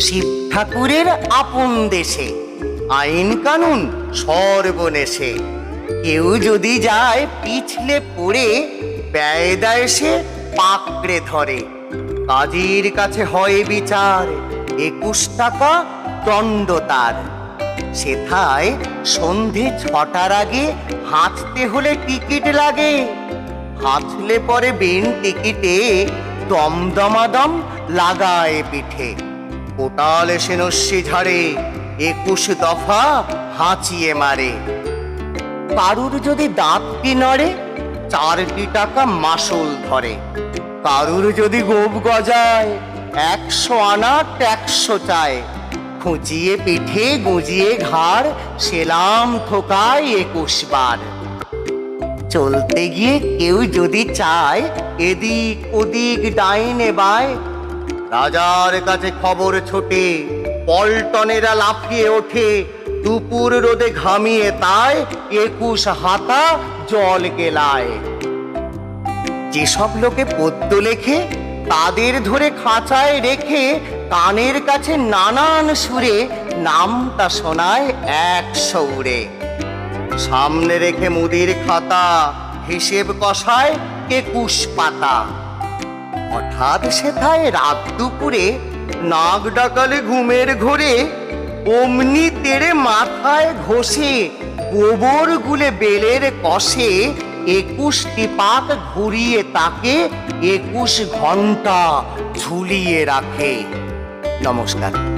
শিব ঠাকুরের আপন দেশে, আইন কানুন সর্বনেশে। কেউ যদি যায় পিছলে পড়ে, ব্যয় দেয় সে পাকড়ে ধরে। কাজীর কাছে হয় বিচার, একুশ টাকা দণ্ড তার। সেথায় সন্ধে ছটার আগে হাঁচতে হলে টিকিট লাগে। হাঁচলে পরে বিন টিকিটে দমদমাদম লাগায় পিঠে। কোটাল এসে নস্যি ঝাড়ে, একুশ দফা হাঁচিয়ে মারে। কারুর যদি দাঁত কি নড়ে, চারটি টাকা মাসুল ধরে। কারুর যদি গোপ গজায়, একশো আনা ট্যাক্সো চায়। খুঁচিয়ে পিঠে গুঁজিয়ে ঘাড়, সেলাম ঠোকায় একুশ বার। চলতে গিয়ে কেউ যদি চায়, এদিক ওদিক ডাইনে বায় রাজার কাছে খবর ছোটে। পল্টনেরা লাফিয়ে ওঠে। দুপুর রোদে ঘামিয়ে তাই একুশ হাতা জল গেলায় যেসব লোকে পদ্য লেখে, তাদের ধরে খাঁচায় রেখে কানের কাছে নানান সুরে নামটা শোনায় এক সৌরে। সামনে রেখে মুদির খাতা, হিসেব কষায় একুশ পাতা। হঠাৎ সেথায় রাত দুপুরে নাক ডাকালে ঘুমের ঘোরে অমনি তেড়ে মাথায় ঘষে গোবর গুলে বেলের কষে একুশটি পাক ঘুরিয়ে তাকে একুশ ঘণ্টা ঝুলিয়ে রাখে। নমস্কার।